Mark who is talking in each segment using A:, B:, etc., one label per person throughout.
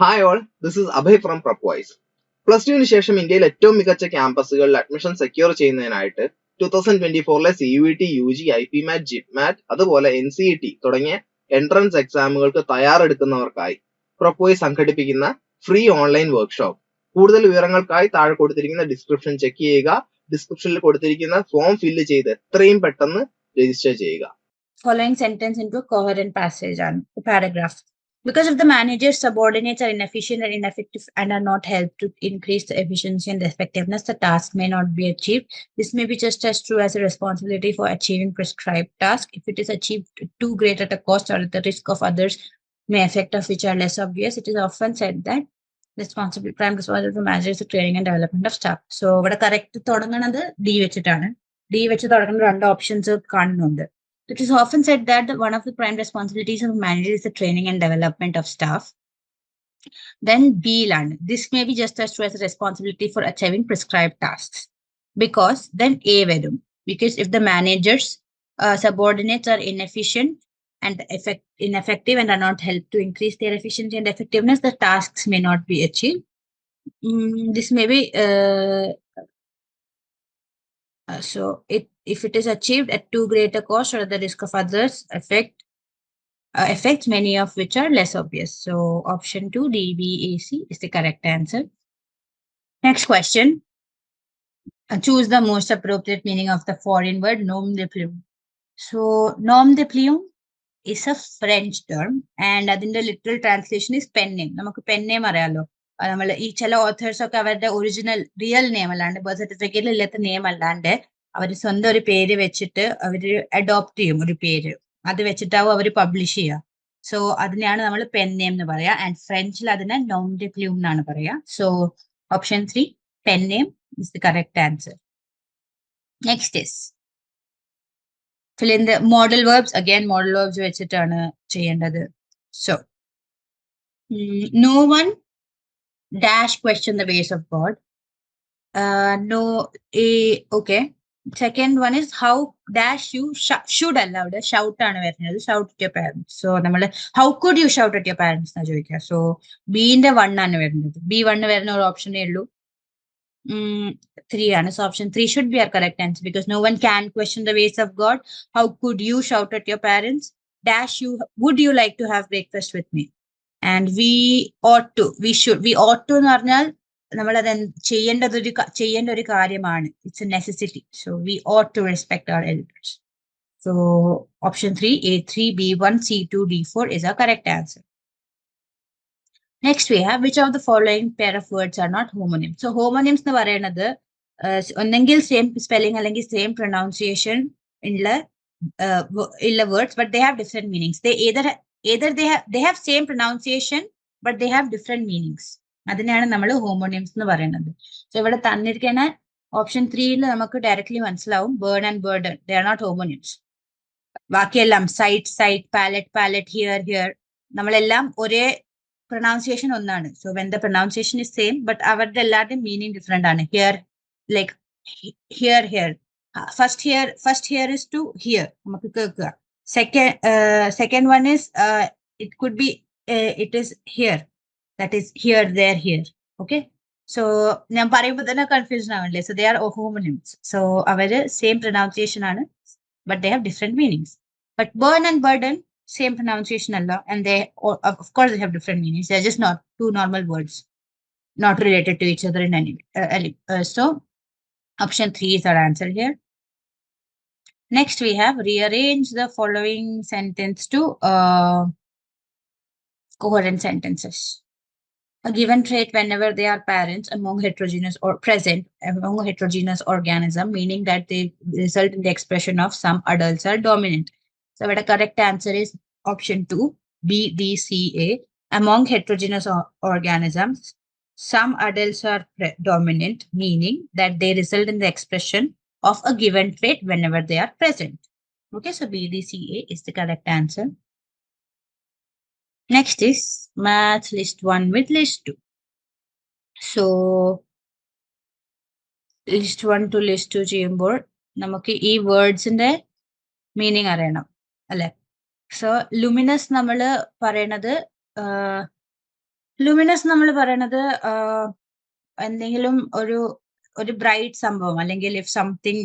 A: Hi all this is Abhay from Propwise plus ടുവിന് ശേഷം ഇന്ത്യയിൽ ഏറ്റവും മികച്ച ക്യാമ്പസുകളിൽ അഡ്മിഷൻ സെക്യൂർ ചെയ്യുന്നതിനായിട്ട് two thousand twenty ഫോറിലെ C U T U G I P MAT JIPMAT അതുപോലെ എൻ സി ഇ ടി തുടങ്ങിയ എൻട്രൻസ് എക്സാമുകൾക്ക് തയ്യാറെടുക്കുന്നവർക്കായി പ്രൊപ്പോയി സംഘടിപ്പിക്കുന്ന ഫ്രീ ഓൺലൈൻ വർക്ക്ഷോപ്പ് കൂടുതൽ വിവരങ്ങൾക്കായി താഴെ കൊടുത്തിരിക്കുന്ന ഡിസ്ക്രിപ്ഷൻ ചെക്ക് ചെയ്യുക. ഡിസ്ക്രിപ്ഷനിൽ കൊടുത്തിരിക്കുന്ന ഫോം ഫില്ല് ചെയ്ത് എത്രയും പെട്ടെന്ന് രജിസ്റ്റർ ചെയ്യുക.
B: Following sentence into coherent passage ആണ്. Paragraph. Because if the manager's subordinates are inefficient and ineffective and are not helped to increase the efficiency and the effectiveness, the task may not be achieved. This may be just as true as a responsibility for achieving prescribed task. If it is achieved too great at a cost or at the risk of others may affect of which are less obvious, it is often said that responsible prime responsibility of the manager is the training and development of staff. So ഇവിടെ correct തുടങ്ങുന്നത് D വെച്ചിട്ടാണ് D വെച്ച് തുടങ്ങുന്ന രണ്ട് options കാണുന്നുണ്ട് it is often said that one of the prime responsibilities of manager is the training and development of staff. Then B land. This may be just as true as a responsibility for achieving prescribed tasks. Because then A vedum. Because if the managers uh, subordinates are inefficient and effect, ineffective and are not helped to increase their efficiency and effectiveness, the tasks may not be achieved. Mm, this may be uh, uh, so it if it is achieved at too great a cost or at the risk of others affect uh, effects many of which are less obvious. So option two D B A C is the correct answer. Next question. Uh, choose the most appropriate meaning of the foreign word nom de plume. So nom de plume is a French term and അതിന്റെ literal translation is pen name. നമുക്ക് pen name അറിയാലോ നമ്മൾ ഈ ചില authors ഒക്കെ അവരുടെ original real name അല്ലാണ്ട് birth സർട്ടിഫിക്കറ്റിൽ ഇല്ലാത്ത നെയിം അല്ലാണ്ട് അവർ സ്വന്തം ഒരു പേര് വെച്ചിട്ട് അവർ അഡോപ്റ്റ് ചെയ്യും ഒരു പേര്. അത് വെച്ചിട്ടാവും അവർ പബ്ലിഷ് ചെയ്യുക. സോ അതിനെയാണ് നമ്മൾ പെൻ നെയിം എന്ന് പറയാ. ആൻഡ് ഫ്രഞ്ചിൽ അതിനെ നോം ഡെ പ്ലൂം എന്നാണ് പറയാ. So option three pen name is the correct answer next is fill in the modal verbs model modal verbs വെച്ചിട്ടാണ് ചെയ്യേണ്ടത്. So no one dash question the ways of god. Uh no eh, okay. Second one is how dash you sh- should അല്ല. അവിടെ shout ആണ് വരുന്നത്. Shout at your parents. So നമ്മൾ how could you shout at your parents എന്നാ ചോദിക്കുക. So ബിന്റെ one ആണ് വരുന്നത്. B one വരുന്ന ഒരു ഓപ്ഷനേ ഉള്ളൂ. ത്രീ ആണ്. So option three should be our correct answer because no one can question the ways of God how could you shout at your parents dash you would you like to have breakfast with me and we ought to we should we ought to എന്ന് പറഞ്ഞാൽ നമ്മൾ അത് ചെയ്യേണ്ടത് ഒരു ക- ചെയ്യേണ്ട ഒരു കാര്യമാണ്. It's a necessity so we ought to respect our elders so option three A three B one C two D four is a correct answer next we have which of the following pair of words are not homonyms so homonyms എന്ന് പറയുന്നത് uh, ഒന്നെങ്കിൽ same spelling അല്ലെങ്കിൽ same pronunciation ഉള്ള uh, wo- ഉള്ള words but they have different meanings they either either they have they have same pronunciation but they have different meanings അതിനെയാണ് നമ്മൾ ഹോമോണിയംസ് എന്ന് പറയുന്നത്. സോ ഇവിടെ തന്നിരിക്കുന്ന ഓപ്ഷൻ ത്രീയിൽ നമുക്ക് ഡയറക്ട്ലി മനസ്സിലാവും burn and burden they are not homonyms ബാക്കിയെല്ലാം site sight palate pallet here hear നമ്മളെല്ലാം ഒരേ പ്രൊനൗൺസിയേഷൻ ഒന്നാണ്. So when the pronunciation is same but അവരുടെ എല്ലാവരുടെയും മീനിങ് ഡിഫറെന്റ് ആണ്. Hear like hear here first hear first hear is to hear നമുക്ക് കേൾക്കുക. Second second one is it could be it is here that is here there here okay so ഞാൻ പറയുമ്പോൾ തന്നെ confusion ആവണില്ലേ so they are homonyms so our same pronunciation ആണ് but they have different meanings but burn and burden same pronunciation Allah, and they o- of of course they have different meanings. They're just not two normal words, not related to each other in any way. Uh, any- uh, so Next, we have rearrange the following sentence to uh, coherent sentences. A given trait whenever they are parents among heterogeneous or present among heterogeneous organism, meaning that they result in the expression of some adults are dominant. So the correct answer is option two, B, D, C, A. Among heterogeneous or- organisms, some adults are dominant, meaning that they result in the expression of a given trait whenever they are present. Okay, so BDCA is the correct answer. Next is math list one with list two. So list list one two list two ചെയ്യുമ്പോൾ നമുക്ക് ഈ വേർഡ്സിന്റെ meaning അറിയണം അല്ലെ so luminous നമ്മൾ പറയണത് luminous നമ്മൾ പറയണത് ആഹ്, എന്തെങ്കിലും ഒരു ഒരു ബ്രൈറ്റ് സംഭവം അല്ലെങ്കിൽ if something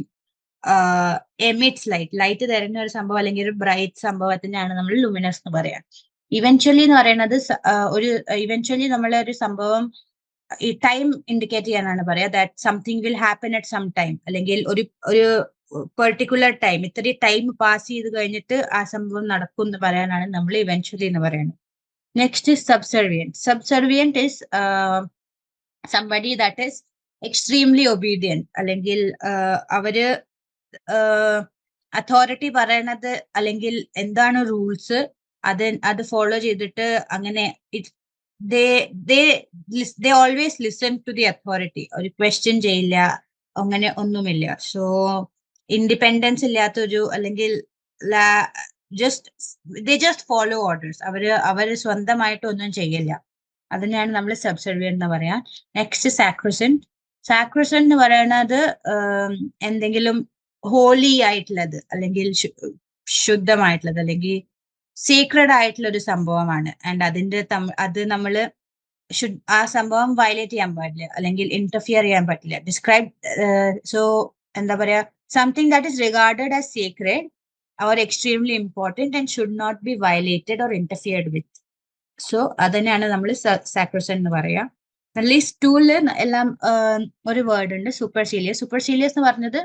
B: emits light light തരുന്ന ഒരു സംഭവം അല്ലെങ്കിൽ ഒരു ബ്രൈറ്റ് സംഭവത്തിനാണ് നമ്മൾ ലുമിനസ് എന്ന് പറയാം. ഇവൻച്വലി എന്ന് പറയുന്നത് ഒരു ഇവൻച്വലി നമ്മളെ ഒരു സംഭവം ഈ ടൈം ഇൻഡിക്കേറ്റ് ചെയ്യാനാണ് പറയാ that something will happen at some time അല്ലെങ്കിൽ ഒരു ഒരു പെർട്ടിക്കുലർ ടൈം ഇത്രയും ടൈം പാസ് ചെയ്ത് കഴിഞ്ഞിട്ട് ആ സംഭവം നടക്കും എന്ന് പറയാനാണ് നമ്മൾ ഇവൻച്വലി എന്ന് പറയുന്നത്. Next is subservient subservient is somebody that is extremely obedient അല്ലെങ്കിൽ അവർ അതോറിറ്റി പറയണത് അല്ലെങ്കിൽ എന്താണ് റൂൾസ് അത് അത് ഫോളോ ചെയ്തിട്ട് അങ്ങനെ they always listen to the authority ഒരു ക്വസ്റ്റ്യൻ ചെയ്യില്ല അങ്ങനെ ഒന്നുമില്ല. സോ ഇൻഡിപെൻഡൻസ് ഇല്ലാത്തൊരു അല്ലെങ്കിൽ just they just follow orders അവർ അവർ സ്വന്തമായിട്ട് ഒന്നും ചെയ്യില്ല. അതിനെയാണ് നമ്മൾ സബ്സർവിയൻ എന്ന് പറയാം. നെക്സ്റ്റ് സാക്രസൻ സാക്രസൻ എന്ന് പറയുന്നത് എന്തെങ്കിലും ഹോളി ആയിട്ടുള്ളത് അല്ലെങ്കിൽ ശുദ്ധമായിട്ടുള്ളത് അല്ലെങ്കിൽ സീക്രഡ് ആയിട്ടുള്ള ഒരു സംഭവമാണ് ആൻഡ് അതിന്റെ അത് നമ്മൾ ആ സംഭവം വയലേറ്റ് ചെയ്യാൻ പാടില്ല അല്ലെങ്കിൽ ഇന്റർഫിയർ ചെയ്യാൻ പറ്റില്ല. ഡിസ്ക്രൈബ് സോ എന്താ പറയാ something that is regarded as sacred or extremely important and should not be violated or interfered with so അതന്നെയാണ് നമ്മൾ സാക്രസൻ എന്ന് പറയാ. ലിസ്റ്റ് ടൂൽ എല്ലാം ആഹ്, ഒരു വേർഡ് ഉണ്ട് സൂപ്പർസീലിയസ് സൂപ്പർസീലിയസ് എന്ന് പറഞ്ഞത്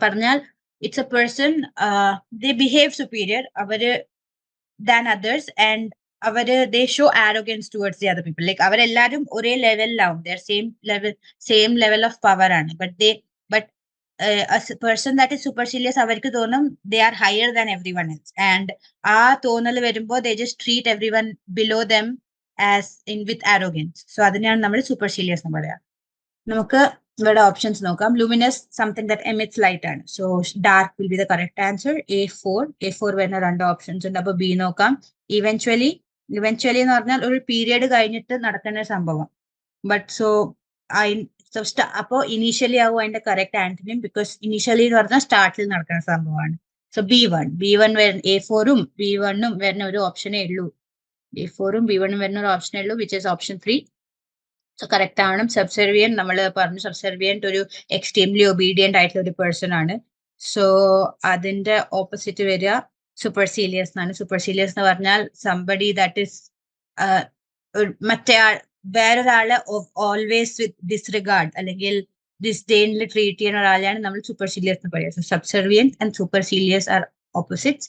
B: പറഞ്ഞാൽ it's a person they behave superior or than others and or they show arrogance towards the other people like അവരെല്ലാരും ഒരേ ലെവലിലാവും there same level same level of power ആണ്. But they but person that is supercilious അവർക്ക് തോന്നും they are higher than everyone and ആ തോന്നൽ വരുമ്പോൾ they just treat everyone below them as in with arrogance so അതിനെയാണ് നമ്മൾ supercilious എന്ന് പറയാം. നമുക്ക് ഇവിടെ ഓപ്ഷൻസ് നോക്കാം. Luminous something that emits light ആണ്. So dark will be the correct answer A four A four വരുന്ന രണ്ട് ഓപ്ഷൻസ് ഉണ്ട്. അപ്പൊ ബി നോക്കാം. ഇവൻച്വലി ഇവൻച്വലി എന്ന് പറഞ്ഞാൽ ഒരു പീരിയഡ് കഴിഞ്ഞിട്ട് നടക്കുന്ന സംഭവം. ബട്ട് സോ അപ്പോ ഇനീഷ്യലി ആവും അതിന്റെ കറക്റ്റ് ആന്റണിയും ബിക്കോസ് ഇനീഷ്യലി എന്ന് പറഞ്ഞാൽ സ്റ്റാർട്ടിൽ നടക്കുന്ന സംഭവമാണ്. So B one B one വരുന്ന എ ഫോറും ബി വണ്ണും വരുന്ന ഒരു ഓപ്ഷനേ ഉള്ളൂ. എ ഫോറും ബി വണ്ണും വരുന്ന ഒരു ഓപ്ഷനേ ഉള്ളൂ which is option three so correct ആണ്. സബ്സെർവിയൻ നമ്മൾ പറഞ്ഞു സബ്സെർവിയൻ ഒരു എക്സ്ട്രീംലി ഒബീഡിയന്റ് ആയിട്ടുള്ള ഒരു പേഴ്സൺ ആണ്. സോ അതിന്റെ ഓപ്പോസിറ്റ് വരിക സൂപ്പർസീലിയസ് എന്നാണ്. സൂപ്പർസീലിയസ് എന്ന് പറഞ്ഞാൽ സംബഡി ദാറ്റ് ഇസ് മറ്റേ ആൾ വേറൊരാളെ ഓൾവേസ് വിത്ത് ഡിസ്റിഗാർഡ് അല്ലെങ്കിൽ ഡിസ്ഡെയിനിൽ ട്രീറ്റ് ചെയ്യുന്ന ഒരാളെയാണ് നമ്മൾ സൂപ്പർസീലിയസ് എന്ന് പറയുക. Subservient and supercilious are opposites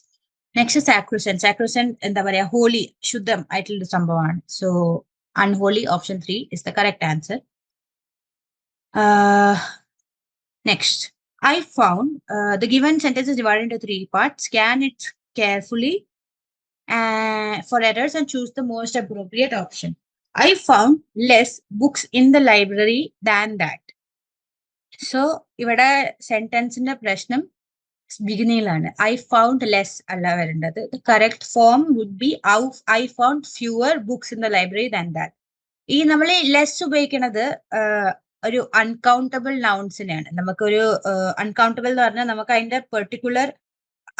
B: next sacrosanct sacrosanct എന്താ പറയാ ഹോളി ശുദ്ധം ആയിട്ടുള്ള ഒരു സംഭവമാണ് so unholy option 3 is the correct answer uh, next i found uh, the given sentence is divided into three parts scan it carefully uh, for errors and choose the most appropriate option i found less books in the library than that so ഇവിടെ സെന്റൻസിന്റെ പ്രശ്നം ബിഗിനിങ്ങിലാണ്. I found less അല്ല വരേണ്ടത്. Correct form would be I found fewer books in the library than that ഈ നമ്മൾ less ഉപയോഗിക്കുന്നത് ഒരു uncountable നൗൺസിനെയാണ് നമുക്കൊരു uncountable എന്ന് പറഞ്ഞാൽ നമുക്ക് അതിന്റെ പെർട്ടിക്കുലർ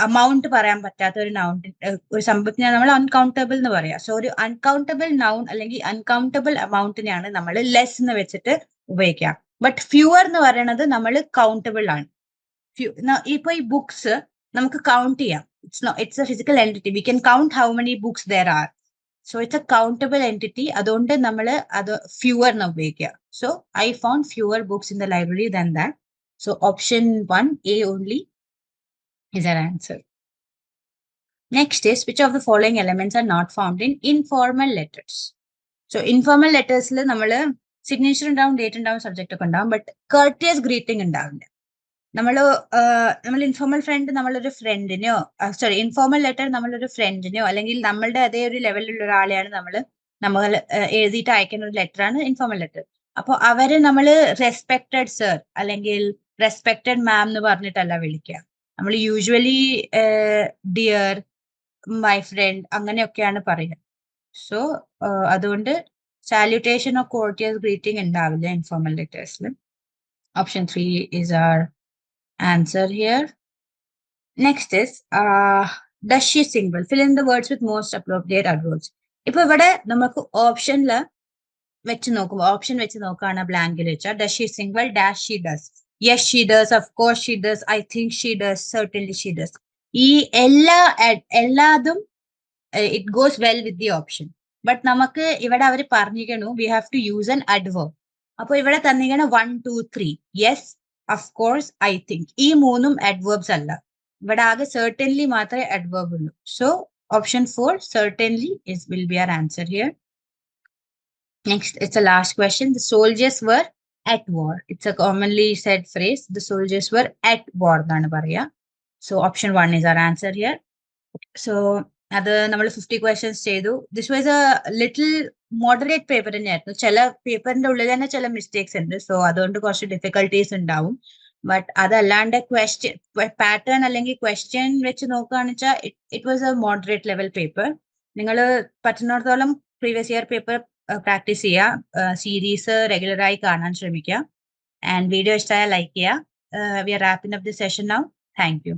B: അമൗണ്ട് പറയാൻ പറ്റാത്ത ഒരു നൗൺ ഒരു സംഭവത്തിനെ നമ്മൾ അൺകൗണ്ടബിൾ എന്ന് പറയാം. സോ ഒരു അൺകൗണ്ടബിൾ നൗൺ അല്ലെങ്കിൽ അൺകൗണ്ടബിൾ അമൗണ്ടിനെയാണ് നമ്മൾ ലെസ് എന്ന് വെച്ചിട്ട് ഉപയോഗിക്കുക ബട്ട് ഫ്യൂവർ എന്ന് പറയുന്നത് നമ്മൾ കൗണ്ടബിൾ ആണ്. Few ന- ഇപ്പൊ ഈ ബുക്സ് നമുക്ക് കൗണ്ട് ചെയ്യാം. It's no it's a physical entity we can count how many books there are so it's a countable entity അതുകൊണ്ട് നമ്മൾ അത് ഫ്യൂവർ എന്ന് ഉപയോഗിക്കുക so I found fewer books in the library than that so option one A only is our answer next is which of the following elements are not found in informal letters? So informal ലെറ്റേഴ്സിൽ നമ്മൾ signature ഉണ്ടാവും date ഉണ്ടാവും subject ഒക്കെ ഉണ്ടാവും but കർട്ടിയസ് greeting ഉണ്ടാവില്ല. നമ്മൾ നമ്മൾ informal front നമ്മളൊരു ഫ്രണ്ടിനെയോ സോറി ഇൻഫോർമൽ ലെറ്റർ നമ്മളൊരു ഫ്രണ്ടിനെയോ അല്ലെങ്കിൽ നമ്മളുടെ അതേ ഒരു ലെവലിലുള്ള ഒരാളെയാണ് നമ്മൾ നമ്മൾ എഴുതിയിട്ട് അയക്കുന്ന ഒരു ലെറ്ററാണ് ഇൻഫോർമൽ ലെറ്റർ അപ്പോൾ അവരെ നമ്മൾ റെസ്പെക്റ്റഡ് സർ അല്ലെങ്കിൽ റെസ്പെക്റ്റഡ് മാം എന്ന് പറഞ്ഞിട്ടല്ല വിളിക്കുക നമ്മൾ യൂഷ്വലി ഡിയർ മൈ ഫ്രണ്ട് അങ്ങനെയൊക്കെയാണ് പറയുക സോ അതുകൊണ്ട് സാല്യൂട്ടേഷൻ ഓഫ് കോർട്ടിയസ് ഗ്രീറ്റിംഗ് ഉണ്ടാവില്ല informal ലെറ്റേഴ്സിൽ option three is our answer here. Next is uh, does she sing well? Fill in the words with most appropriate adverbs. ഇപ്പൊ ഇവിടെ നമുക്ക് ഓപ്ഷനിൽ വെച്ച് നോക്കും. ഓപ്ഷൻ വെച്ച് നോക്കുകയാണ് ബ്ലാങ്കിൽ വെച്ചാൽ does she sing well dash she does yes she does of course she does I think she does certainly she does ഈ എല്ലാ എല്ലാതും it goes well with the option but നമുക്ക് ഇവിടെ അവർ പറഞ്ഞിരിക്കണു we have to use an adverb അപ്പൊ ഇവിടെ തന്നിരിക്കണ one two three yes of course I think ഈ മൂന്നും അഡ്വേർബ്സ് അല്ല ഇവിടെ ആകെ certainly മാത്രമേ അഡ്വേർബ് ഉള്ളൂ so option four certainly is will be our answer here next it's a last question the soldiers were at war it's a commonly said phrase the soldiers were at war എന്നാണ് പറയാ so option one is our answer here so അത് നമ്മൾ fifty questions ചെയ്തു. This was a little moderate paper തന്നെയായിരുന്നു. ചില പേപ്പറിന്റെ ഉള്ളിൽ തന്നെ ചില മിസ്റ്റേക്സ് ഉണ്ട്. സോ അതുകൊണ്ട് കുറച്ച് ഡിഫിക്കൽട്ടീസ് ഉണ്ടാവും. ബട്ട് അതല്ലാണ്ട് ക്വസ്റ്റ്യൻ പാറ്റേൺ അല്ലെങ്കിൽ ക്വസ്റ്റ്യൻ വെച്ച് നോക്കുകയാണെന്ന് വെച്ചാൽ it was a moderate level paper നിങ്ങൾ പറ്റുന്നിടത്തോളം പ്രീവിയസ് ഇയർ പേപ്പർ പ്രാക്ടീസ് ചെയ്യുക സീരീസ് റെഗുലറായി കാണാൻ ശ്രമിക്കുക ആൻഡ് വീഡിയോ ഇഷ്ടമായ ലൈക്ക് ചെയ്യുക we are wrapping off the session now thank you